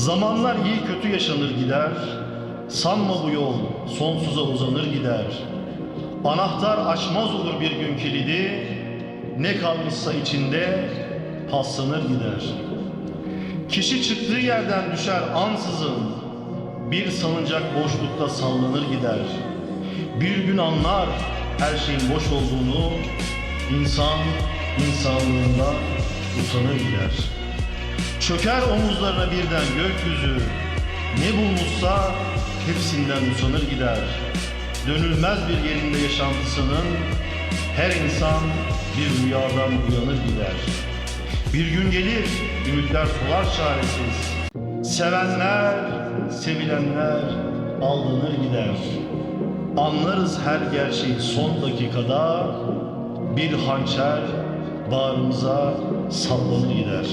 Zamanlar iyi kötü yaşanır gider, sanma bu yol sonsuza uzanır gider. Anahtar açmaz olur bir gün kilidi, ne kalmışsa içinde paslanır gider. Kişi çıktığı yerden düşer ansızın, bir salıncak boşlukta sallanır gider. Bir gün anlar her şeyin boş olduğunu, insan insanlığında usanır gider. Çöker omuzlarına birden gökyüzü, ne bulmuşsa hepsinden usanır gider. Dönülmez bir yerinde yaşantısının her insan bir rüyadan uyanır gider. Bir gün gelir, ümitler solar çaresiz. Sevenler, sevilenler aldanır gider. Anlarız her gerçeği son dakikada, bir hançer bağrımıza saplanır gider.